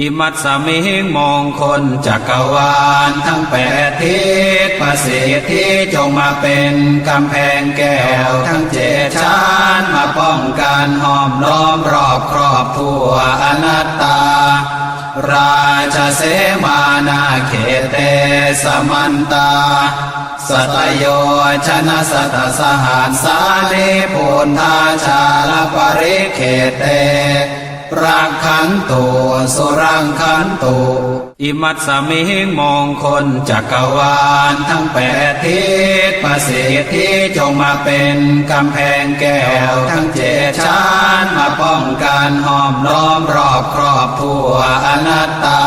อิมัตสมิงมงคลจักรวาลทั้งแปดทิศประสิทธิจงมาเป็นกำแพงแก้วทั้งเจ็ดชั้นมาป้องกันห้อมล้อมรอบครอบทั่วอนัตตา ราชเสมานาเขตเตสมันตา สตโยชนะสตสหานสาลีปุณธาชาลปริเขตเต รังขันโตสุรังขันโต อิมัตสมิงมงคลจักรวาลทั้งแปดทิศประสิทธิจงมาเป็นกำแพงแก้วทั้งเจ็ดชั้นมาป้องกันห้อมล้อมรอบครอบทั่วอนัตตา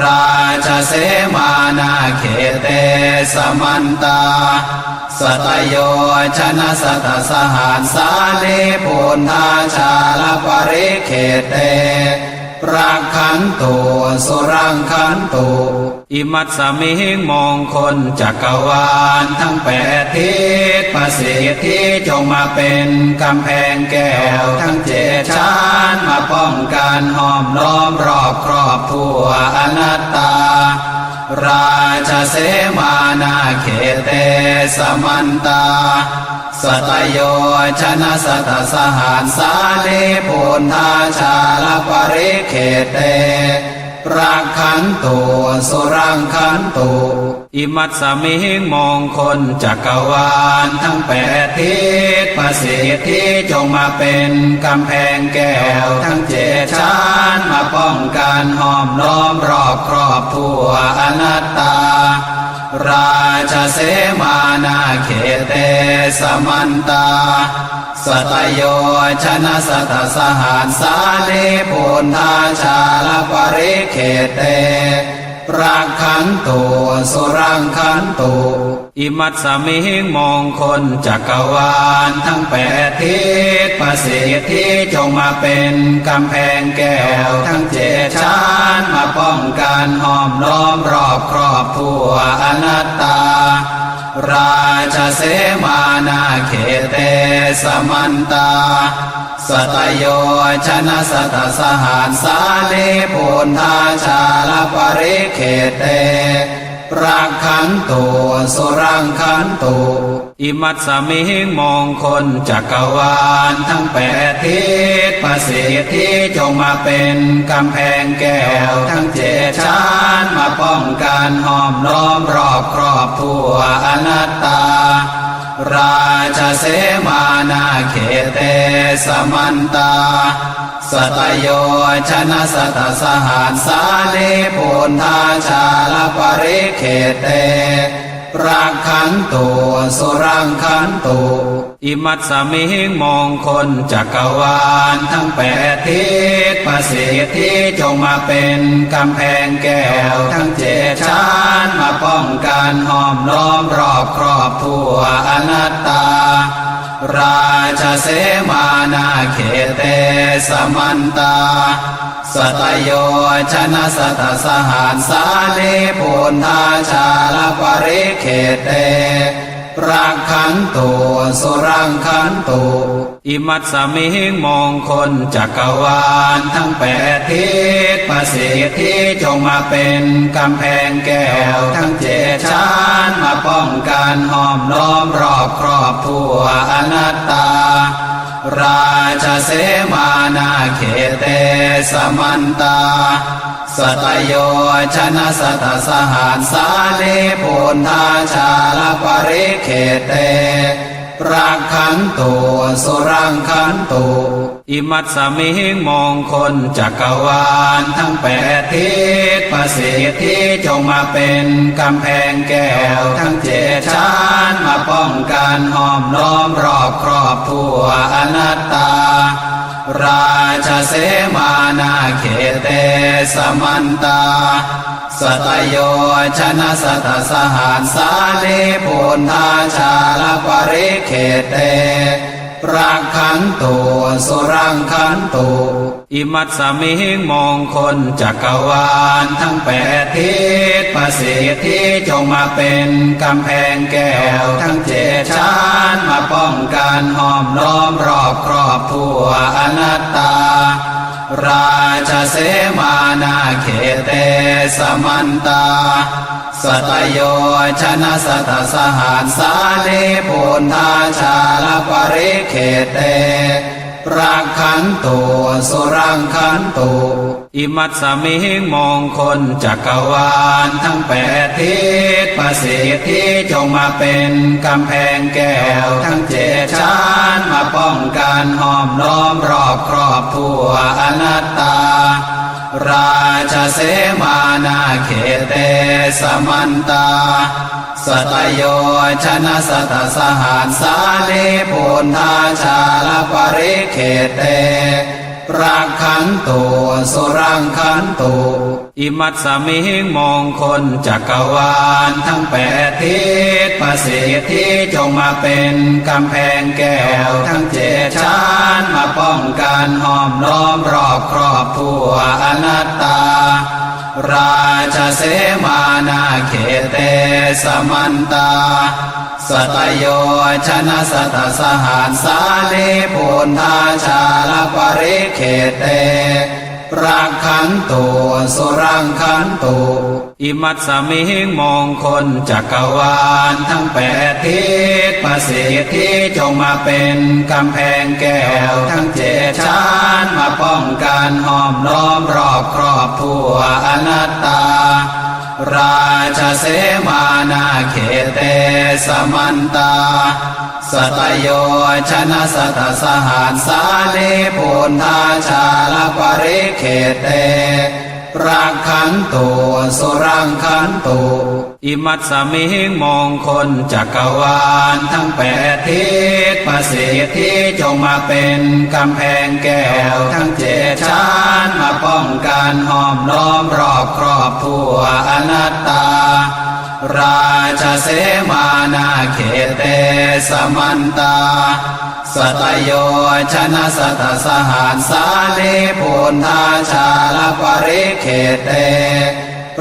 ราชเสมานาเขเตสมันตา สตโยชนะสตสหานสาเลปุณธาชาลปริเขเต รังขันตุสุรังขันตุอิมัตสมิงมงคลจักรวาลทั้งแปดทิศประสิทธิจงมาเป็นกำแพงแก้วทั้งเจ็ดชั้นมาป้องกันห้อมล้อมรอบครอบทั่วอนัตตา ราชเสมานาเขเตสมันตา สตโยชนะสตสหานสาเลปุณธาชาลปริเขเต รางขันตุสุรังขันตุอิมัตสมิงมองคลจักรวาลทั้งแปดทิศประสิทธิจงมาเป็นกำแพงแก้วทั้งเจ็ดชั้นมาป้องกันห้อมล้อมรอบครอบทั่วอนัตตา ราชเสมานาเขเตสมันตา สตโยชนะสตสหานสาเลปุณธาชาลปริเขเต รังขันโตสุรังขันโต อิมัตสมิงมงคลจักรวาลทั้งแปดทิศประสิทธิจงมาเป็นกำแพงแก้วทั้งเจ็ดชั้นมาป้องกันห้อมล้อมรอบครอบทั่วอนัตตา ราชเสมานาเขเตสมันตา สตโยชนะสตสหานสาลิปุณธาชาลปริเขเตรักขันตุสุรังขันตุ อิมัตสมิงมงคลจักรวาลทั้งแปดทิศประสิทธิจงมาเป็นกำแพงแก้วทั้งเจ็ดชั้นมาป้องกันห้อมล้อมรอบครอบทั่วอนัตตา ราชเสมานาเขเตสมันตาสตโยชนะสตสหานสาเลปุณธาชาลปริเขเต รังขันตุสุรังขันตุอิมัตสมิงมองคลจักรวาลทั้งแปดทิศประสิทธิจงมาเป็นกำแพงแก้วทั้งเจ็ดชั้นมาป้องกันห้อมล้อมรอบครอบทั่วอนัตตา ราชเสมานาเขเตสมันตา สตโยชนะสตสหานสาเลปุณธาชาลปริเขเต รังขันตุสุรังขันตุอิมัตสมิงมงคลจักรวาลทั้งแปดทิศประสิทธิจงมาเป็นกำแพงแก้วทั้งเจ็ดชั้นมาป้องกันห้อมล้อมรอบครอบทั่วอนัตตา ราชเสมานาเขเตสมันตา สตโยชนะสตสหานสาลีปุณธาชาลปริเขเต รังขันโตสุรังขันโต อิมัตสมิงมงคลจักรวาลทั้งแปดทิศประสิทธิจงมาเป็นกำแพงแก้วทั้งเจ็ดชั้นมาป้องกันห้อมล้อมรอบครอบทั่วอนัตตา ราชเสมานาเขเตสมันตา สตโยชนะสตสหานสาลีปุณธาชาลปริเขเต รังขันโตสุรังขันโต อิมัตสมิงมงคลจักรวาลทั้งแปดทิศประสิทธิจงมาเป็นกำแพงแก้วทั้งเจ็ดชั้นมาป้องกันห้อมล้อมรอบครอบทั่วอนัตตา ราชเสมานาเขเตสมันตา สตโยชนะสตสหานสาลีปุณทาชาลปริเขเต รังขันตุสุรังขันตุอิมัตสมิงมงคลจักรวาลทั้งแปดทิศประสิทธิจงมาเป็นกำแพงแก้วทั้งเจ็ดชั้นมาป้องกันห้อมล้อมรอบครอบทั่วอนัตตา ราชเสมานาเขเตสมันตา สตโยชนะสตสหานสาลีปุณทาชาลปริเขเตรักขันตุสุรังขันตุอิมัตสมิงมงคลจักรวาลทั้งแปดทิศประสิทธิจงมาเป็นกำแพงแก้วทั้งเจ็ดชั้นมา องกันห้อมล้อมรอบครอบทั่วอนัตตา ราชเสมานาเขเตสมันตา สตโยชนะสตสหานสาลีปุณทาชาลปริเขเตรักขันตุสุรังขันตุอิมัตสมิงมงคลจักรวาลทั้งแปดทิศ ประสิทธิจงมาเป็นกำแพงแก้วทั้งเจ็ดชั้นมาป้องกันห้อมล้อมรอบครอบทั่วอนัตตา ราชเสมานาเขเตสมันตาสตโยชนะสตสหานสาลีปุณทาชาลปริเขเต รักขันโตุสุรังขันโต อิมัตสมิงมงคลจักรวาลทั้งแปดทิศประสิทธิจงมาเป็นกำแพงแก้วทั้งเจ็ดชั้นมาป้องกันห้อมล้อมรอบครอบทั่วอนัตตา ราชเสมานาเขเต สมันตา สตโยชนะสตสหานสาลีปุณทาชาลปริเขเต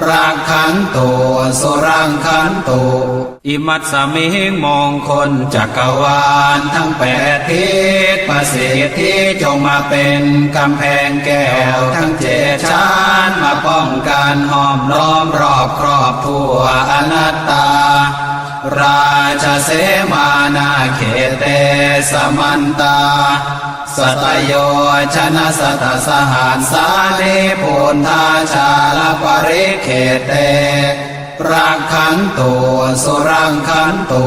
รักขันตุสุรังขันตุอิมัตสมิงมงคลจักรวาลทั้งแปดทิศประสิทธิจงมาเป็นกำแพงแก้วทั้งเจ็ดชั้นมาป้องกันห้อมล้อมรอบครอบทั่วอนัตตา ราชเสมานาเขเตสมันตา สตโยชนะสตสหานสาลีปุณทาชาลปริเขเต รังขันตุสุรังขันตุ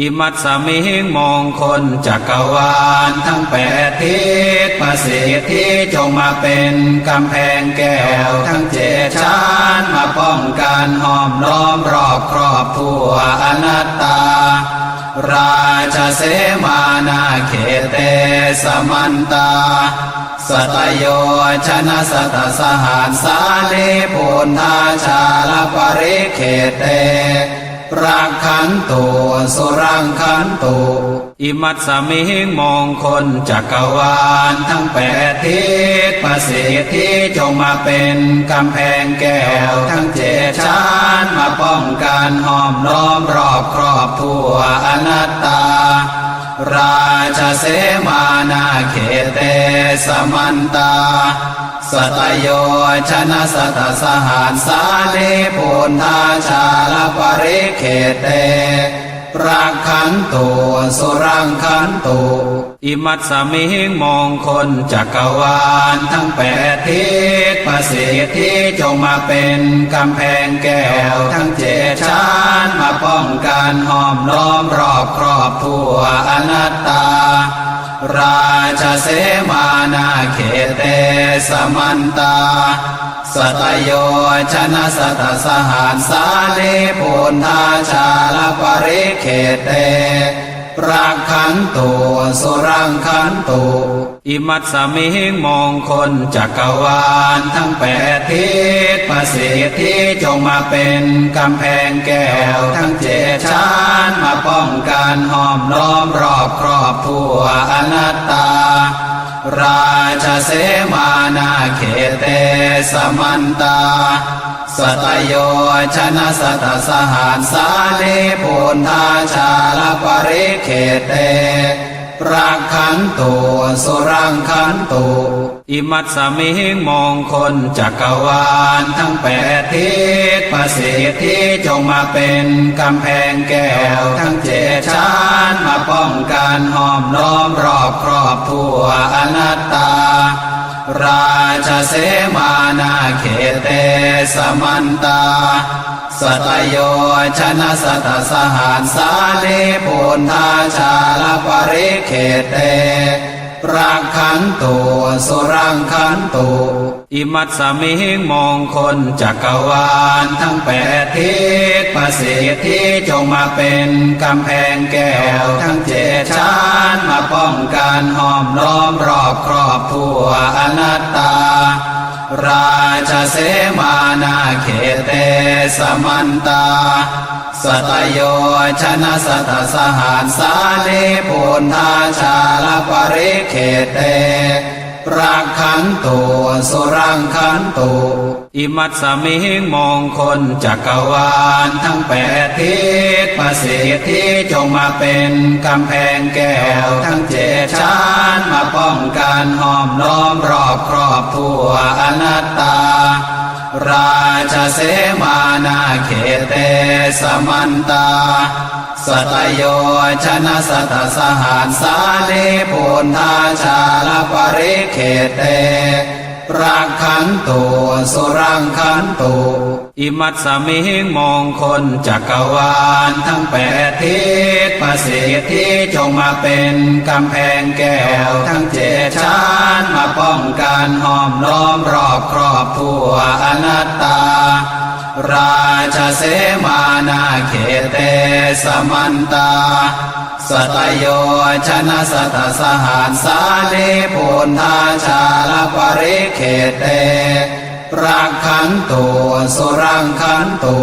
อิมัตสมิงมงคลจักรวาลทั้งแปดทิศประสิทธิจงมาเป็นกำแพงแก้วทั้งเจ็ดชั้นมาป้องกันห้อมล้อมรอบครอบทั่วอนัตตา ราชเสมานาเขเตสมันตา สตโยชนะสตสหานสาเลปุณธาชาลปริเขเต รังขันโตสุรังขันโต อิมัตสมิงมงคลจักรวาลทั้งแปดทิศประสิทธิจงมาเป็นกำแพงแก้วทั้งเจ็ดชั้นมาป้องกันห้อมล้อมรอบครอบทั่วอนัตตา ราชเสมานาเขเตสมันตา สตโยชนะสตสหานสาลีปุณทาชาลปริเขเต รังขันตุสุรังขันตุอิมัตสมิงมองคลจักรวาลทั้งแปดทิศประสิทธิจงมาเป็นกำแพงแก้วทั้งเจ็ดชั้นมาป้องกันห้อมล้อมรอบครอบทั่วอนัตตา ราชเสมานาเขเตสมันตา สตโยชนะสตสหานสาเลปุณธาชาลปริเขเต รังขันโตสุรังขันโต อิมัตสมิงมงคลจักรวาลทั้งแปดทิศประสิทธิจงมาเป็นกำแพงแก้วทั้งเจ็ดชั้นมาป้องกันห้อมล้อมรอบครอบทั่วอนัตตา ราชเสมานาเขเตสมันตา สตโยชนะสตสหานสาเลปุณทาชาลปริเขเต รังขันตุสุรังขันตุอิมัตสมิงมงคลจักรวาลทั้งแปดทิศประสิทธิจงมาเป็นกำแพงแก้วทั้งเจ็ดชั้นมาป้องกันห้อมล้อมรอบครอบทั่วอนัตตา ราชเสมานาเขเตสมันตา สตโยชนะสตสหานสาเลปุณธาชาลปริเขเต รางขันตุสุรังขันตุอิมัตสมิงมงคลจักรวาลทั้งแปดทิศประสิทธิจงมาเป็นกำแพงแก้วทั้งเจ็ดชั้นมาป้องกันห้อมล้อมรอบครอบทั่วอนัตตา ราชเสมานาเขเตสมันตา สตโยชนะสตสหานสาลีปุณธาชาลปริเขเต รังขันโตสุรังขันโต อิมัตสมิงมงคลจักรวาลทั้งแปดทิศประสิทธิจงมาเป็นกำแพงแก้วทั้งเจ็ดชั้นมาป้องกันห้อมล้อมรอบครอบทั่วอนัตตา ราชเสมานาเขเตสมันตา สตโยชนะสตสหานสาลีปุณทาชาลปริเขเตรักขันตุสุรังขันตุอิมัตสมิงมงคลจักรวาลทั้งแปดทิศประสิทธิจงมาเป็นกำแพงแก้วทั้งเจ็ดชั้นมา อันหอมล้อมรอบครอบทั่วอนัตตา ราชเสมานาเขเตสมันตา สตโยชนะสตสหานสาลีปุณทาชาลปริเขเตรักขันตุสุรังขันตุ